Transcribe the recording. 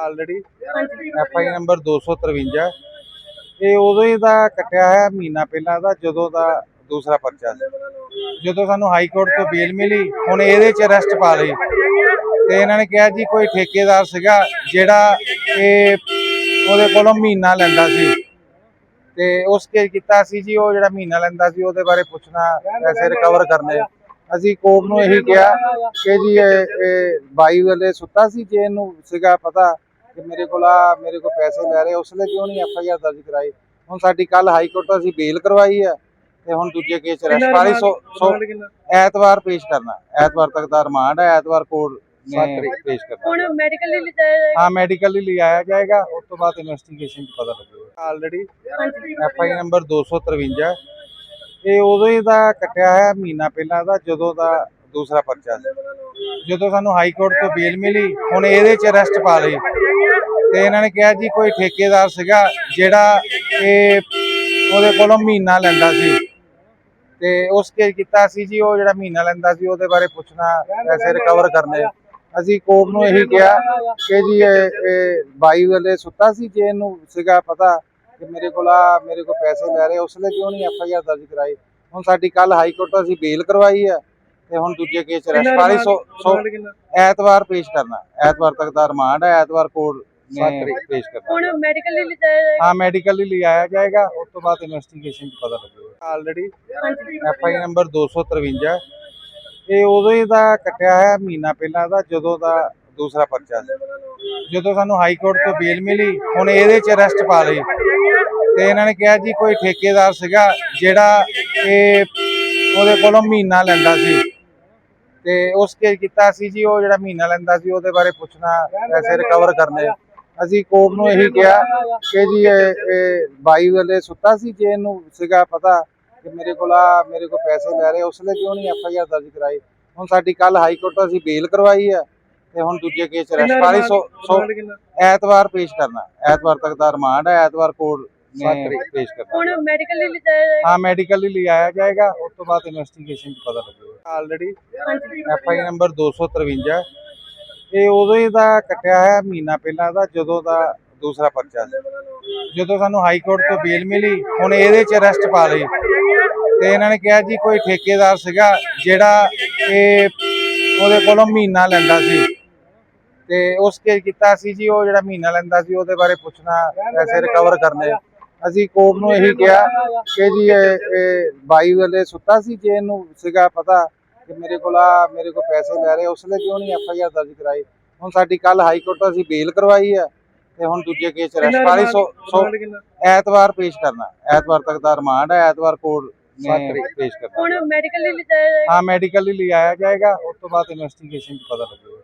Already F I number 253 ਇਹ ਉਦੋਂ ਹੀ ਦਾ ਕੱਟਿਆ ਹੈ ਮਹੀਨਾ ਪਹਿਲਾਂ ਦਾ ਜਦੋਂ ਦਾ ਦੂਸਰਾ ਪਰਚਾ ਸੀ। ਜਦੋਂ ਸਾਨੂੰ ਹਾਈ ਕੋਰਟ ਤੋਂ ਬੇਲ ਮਿਲੀ ਹੁਣ ਇਹਦੇ 'ਚ ਅਰੈਸਟ ਪਾ ਲਈ। ਤੇ ਇਹਨਾਂ ਨੇ ਕਿਹਾ ਜੀ ਕੋਈ ਠੇਕੇਦਾਰ ਸੀਗਾ ਜਿਹੜਾ ਇਹ ਉਹਦੇ ਕੋਲੋਂ ਮਹੀਨਾ ਲੈਂਦਾ ਸੀ। ਤੇ ਉਸ ਕੇ ਕੀਤਾ ਸੀ ਜੀ ਉਹ ਜਿਹੜਾ ਮਹੀਨਾ ਲੈਂਦਾ ਸੀ ਉਹਦੇ ਬਾਰੇ ਪੁੱਛਣਾ ਪੈਸੇ ਰਿਕਵਰ ਕਰਨੇ। ਅਸੀਂ ਕੋਰਟ ਨੂੰ ਇਹੀ ਕਿਹਾ ਕਿ ਜੀ ਇਹ ਇਹ ਬਾਈ ਵਾਲੇ ਸੁੱਤਾ ਸੀ ਜੇ ਇਹਨੂੰ ਸੀਗਾ ਪਤਾ ਕਿ ਮੇਰੇ ਕੋਲ ਆ ਮੇਰੇ ਕੋਲ ਪੈਸੇ ਲੈ ਰਹੇ ਉਸ ਲਈ ਕਿਉਂ ਨਹੀਂ ਐਫ ਆਈ ਆਰ ਦਰਜ ਕਰਾਈ? ਹੁਣ ਸਾਡੀ ਕੱਲ ਹਾਈ ਕੋਰਟ ਤੋਂ ਅਸੀਂ ਬੇਲ ਕਰਵਾਈ ਹੈ ਤੇ ਹੁਣ ਦੂਜੇ ਕੇਸ ਚ ਅਰੈਸਟ ਪਾਲੀ ਸੋ ਸੋ ਐਤਵਾਰ ਪੇਸ਼ ਕਰਨਾ ਐਤਵਾਰ ਤੱਕ ਦਾ ਰਿਮਾਂਡ ਹੈ ਐਤਵਾਰ ਕੋਰਟ ਨੇ ਪੇਸ਼ ਕਰਨਾ। ਹੁਣ ਮੈਡੀਕਲ ਲਈ ਲਿਜਾਇਆ ਜਾਏਗਾ? ਹਾਂ ਮੈਡੀਕਲ ਲਈ ਲਿਆਇਆ ਜਾਏਗਾ ਉਸ ਤੋਂ ਬਾਅਦ ਇਨਵੈਸਟੀਗੇਸ਼ਨ ਚ ਪਤਾ ਲੱਗੇਗਾ। ਆਲਰੇਡੀ ਹਾਂਜੀ। ਐਫ ਆਈ ਨੰਬਰ 253 ਇਹ ਉਦੋਂ ਹੀ ਦਾ ਕੱਟਿਆ ਹੈ ਮਹੀਨਾ ਪਹਿਲਾਂ ਦਾ ਜਦੋਂ ਦਾ ਦੂਸਰਾ ਪਰਚਾ ਸੀ। ਜਦੋਂ ਸਾਨੂੰ ਹਾਈ ਕੋਰਟ ਤੋਂ ਬੇਲ ਮਿਲੀ, ਹੁਣ ਇਹਦੇ 'ਚ ਅਰੈਸਟ ਪਾ ਲਈ। ਤੇ ਇਹਨਾਂ ਨੇ ਕਿਹਾ ਜੀ, ਕੋਈ ਠੇਕੇਦਾਰ ਸੀਗਾ ਜਿਹੜਾ ਇਹ ਉਹਦੇ ਕੋਲੋਂ ਮਹੀਨਾ ਲੈਂਦਾ ਸੀ। ਤੇ ਉਸ ਕੇ ਕੀਤਾ ਸੀ ਜੀ, ਉਹ ਜਿਹੜਾ ਮਹੀਨਾ ਲੈਂਦਾ ਸੀ, ਉਹਦੇ ਬਾਰੇ ਪੁੱਛਣਾ, ਪੈਸੇ ਰਿਕਵਰ ਕਰਨੇ। ਅਸੀਂ ਕੋਰਟ ਨੂੰ ਇਹੀ ਕਿਹਾ ਕਿ ਜੀ, ਇਹ ਬਾਈ ਵਾਲੇ ਸੁੱਤਾ ਸੀ ਜੇ ਇਹਨੂੰ ਸੀਗਾ ਪਤਾ ਕਿ ਮੇਰੇ ਕੋਲ ਆ, ਮੇਰੇ ਕੋਲ ਪੈਸੇ ਲੈ ਰਹੇ ਉਸ ਲਈ ਕਿਉਂ ਨਹੀਂ ਐਫ ਆਈ ਆਰ ਦਰਜ ਕਰਾਈ? ਹੁਣ ਸਾਡੀ ਕੱਲ ਹਾਈ ਕੋਰਟ ਤੋਂ ਅਸੀਂ ਬੇਲ ਕਰਵਾਈ ਹੈ। ਤੇ ਹੁਣ ਦੂਜੇ ਕੇਸ ਪਾਲੀ ਸੋ ਐਤਵਾਰ ਪੇਸ਼ ਕਰਨਾ ਐਤਵਾਰ ਤੱਕ ਦਾ ਰਿਮਾਂਡ ਹੈ ਐਤਵਾਰ ਕੋਰਟ ਨੇ ਪੇਸ਼ ਕਰਨਾ। ਹੁਣ ਮੈਡੀਕਲ ਲਈ ਲਿਜਾਇਆ ਜਾਏਗਾ? ਹਾਂ ਮੈਡੀਕਲ ਲਈ ਲਿਆਇਆ ਜਾਏਗਾ ਉਸ ਤੋਂ ਬਾਅਦ ਇਨਵੈਸਟੀਗੇਸ਼ਨ ਚ ਪਤਾ ਲੱਗੇਗਾ। ਆਲਰੇਡੀ ਹਾਂਜੀ। ਐਫ ਆਈ ਨੰਬਰ 253 ਇਹ ਉਦੋਂ ਹੀ ਦਾ ਕੱਟਿਆ ਹੈ ਮਹੀਨਾ ਪਹਿਲਾਂ ਦਾ ਜਦੋਂ ਦਾ ਦੂਸਰਾ ਪਰਚਾ ਸੀ। ਜਦੋਂ ਸਾਨੂੰ ਹਾਈ ਕੋਰਟ ਤੋਂ ਬੇਲ ਮਿਲੀ ਹੁਣ ਇਹਦੇ 'ਚ ਅਰੈਸਟ ਪਾ ਲਈ। ਤੇ ਇਹਨਾਂ ਨੇ ਕਿਹਾ ਜੀ ਕੋਈ ਠੇਕੇਦਾਰ ਸੀਗਾ ਜਿਹੜਾ ਇਹ ਉਹਦੇ ਕੋਲੋਂ ਮਹੀਨਾ ਲੈਂਦਾ ਸੀ। ਤੇ ਉਸ ਕੇ ਕੀਤਾ ਸੀ ਜੀ ਉਹ ਜਿਹੜਾ ਮਹੀਨਾ ਲੈਂਦਾ ਸੀ ਉਹਦੇ ਬਾਰੇ ਪੁੱਛਣਾ ਪੈਸੇ ਰਿਕਵਰ ਕਰਨੇ। ਅਸੀਂ ਕੋਰਟ ਨੂੰ ਇਹੀ ਕਿਹਾ ਕਿ ਜੀ ਇਹ ਬਾਈ ਵਾਲੇ ਸੁੱਤਾ ਸੀ ਜੇ ਇਹਨੂੰ ਸੀਗਾ ਪਤਾ ਕਿ ਮੇਰੇ ਕੋਲ ਆ ਮੇਰੇ ਕੋਲ ਪੈਸੇ ਲੈ ਰਹੇ ਉਸ ਲਈ ਕਿਉਂ ਨਹੀਂ ਐਫ ਆਈ ਆਰ ਦਰਜ ਕਰਾਈ? ਹੁਣ ਸਾਡੀ ਕੱਲ ਹਾਈ ਕੋਰਟ ਤੋਂ ਅਸੀਂ ਬੇਲ ਕਰਵਾਈ ਹੈ ਤੇ ਹੁਣ ਦੂਜੇ ਕੇਸ ਪਾਲੀ ਸੋ ਸੋ ਐਤਵਾਰ ਪੇਸ਼ ਕਰਨਾ ਐਤਵਾਰ ਤੱਕ ਦਾ ਰਿਮਾਂਡ ਹੈ ਐਤਵਾਰ ਕੋਰਟ ਨੇ ਪੇਸ਼ ਕਰਨਾ। ਹੁਣ ਮੈਡੀਕਲ ਲਈ ਲਿਜਾਇਆ ਜਾਏਗਾ? ਹਾਂ ਮੈਡੀਕਲ ਲਈ ਲਿਆਇਆ ਜਾਏਗਾ ਉਸ ਤੋਂ ਬਾਅਦ ਇਨਵੈਸਟੀਗੇਸ਼ਨ ਚ ਪਤਾ ਲੱਗੇਗਾ। ਆਲਰੇਡੀ ਐਫ ਆਈ ਨੰਬਰ 253 ਇਹ ਉਦੋਂ ਹੀ ਦਾ ਕੱਟਿਆ ਹੈ ਮਹੀਨਾ ਪਹਿਲਾਂ ਦਾ ਜਦੋਂ ਦਾ ਦੂਸਰਾ ਪਰਚਾ ਸੀ। ਜਦੋਂ ਸਾਨੂੰ ਹਾਈ ਕੋਰਟ ਤੋਂ ਬੇਲ ਮਿਲੀ ਹੁਣ ਇਹਦੇ 'ਚ ਅਰੈਸਟ ਪਾ ਲਈ। ਤੇ ਇਹਨਾਂ ਨੇ ਕਿਹਾ ਜੀ ਕੋਈ ਠੇਕੇਦਾਰ ਸੀਗਾ ਜਿਹੜਾ ਇਹ ਉਹਦੇ ਕੋਲੋਂ ਮਹੀਨਾ ਲੈਂਦਾ ਸੀ। ਤੇ ਉਸ ਕੇ ਕੀਤਾ ਸੀ ਜੀ ਉਹ ਜਿਹੜਾ ਮਹੀਨਾ ਲੈਂਦਾ ਸੀ ਉਹਦੇ ਬਾਰੇ ਪੁੱਛਣਾ ਪੈਸੇ ਰਿਕਵਰ ਕਰਨੇ। ਅਸੀਂ ਕੋਰਟ ਨੂੰ ਇਹੀ ਕਿਹਾ ਕਿ ਜੀ ਇਹ ਇਹ ਬਾਈ ਵਾਲੇ ਸੁੱਤਾ ਸੀ ਜੇ ਇਹਨੂੰ ਸੀਗਾ ਪਤਾ ਕਿ ਮੇਰੇ ਕੋਲ ਆ ਮੇਰੇ ਕੋਲ ਪੈਸੇ ਲੈ ਰਹੇ ਉਸ ਲਈ ਕਿਉਂ ਨਹੀਂ ਐਫ ਆਈ ਆਰ ਦਰਜ ਕਰਾਈ? ਹੁਣ ਸਾਡੀ ਕੱਲ ਹਾਈ ਕੋਰਟ ਤੋਂ ਅਸੀਂ ਬੇਲ ਕਰਵਾਈ ਹੈ ਤੇ ਹੁਣ ਦੂਜੇ ਕੇਸ ਪਾਲੀ ਸੋ ਐਤਵਾਰ ਪੇਸ਼ ਕਰਨਾ ਐਤਵਾਰ ਤੱਕ ਦਾ ਰਿਮਾਂਡ ਹੈ ਐਤਵਾਰ ਕੋਰਟ ਨੇ ਪੇਸ਼ ਕਰਨਾ। ਹੁਣ ਮੈਡੀਕਲ ਲਈ ਲਿਜਾਇਆ ਜਾਏਗਾ? ਹਾਂ ਮੈਡੀਕਲ ਲਈ ਲਿਆਇਆ ਜਾਏਗਾ ਉਸ ਤੋਂ ਬਾਅਦ ਇਨਵੈਸਟੀਗੇਸ਼ਨ ਚ ਪਤਾ ਲੱਗੇਗਾ।